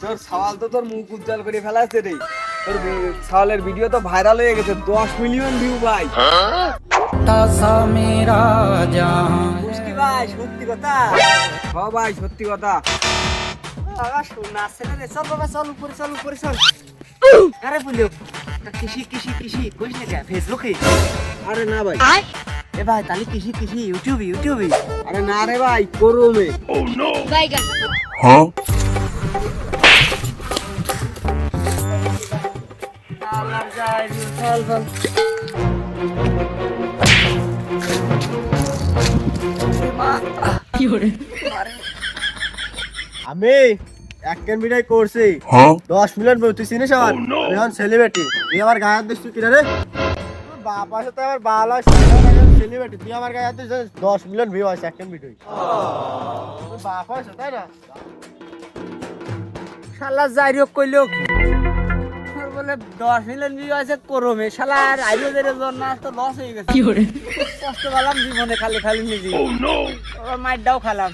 তোর তো তোর মুখ উজ্জ্বল করে ফেলাছে রে। তোর সওয়ালের ভিডিও তো ভাইরাল হয়ে গেছে দশ মিলিয়ন ভিউ ভাই। কথা। হ্যাঁ চল বাবা চল চল চল। আরে কৃষি কৃষি কৃষি না ফেসবুকে আরে না ভাই। এ ভাই তাহলে কৃষি কৃষি ইউটিউব ইউটিউব আরে না রে ভাই করো চল আমি এক মিটাই করছি। দশ মিলিয়ন ভিউ তুই চিনিস আমার? এখন সেলিব্রিটি তুই আমার গায়ে হাত দিস তুই কিনা রে? আছে তো আমার ভালো সেলিব্রিটি তুই আমার গায়ে হাত দশ মিলিয়ন ভিউ আছে একটা ভিডিও বাপ আছে তাই না? শালা যাই হোক কইলো কি? বলে দশ মিলিয়ন ভিউ আছে করমে শালা আর যে জন্য তো লস হয়ে গেছে। কষ্ট পেলাম জীবনে খালি খালি নিজে মাইরটাও খালাম।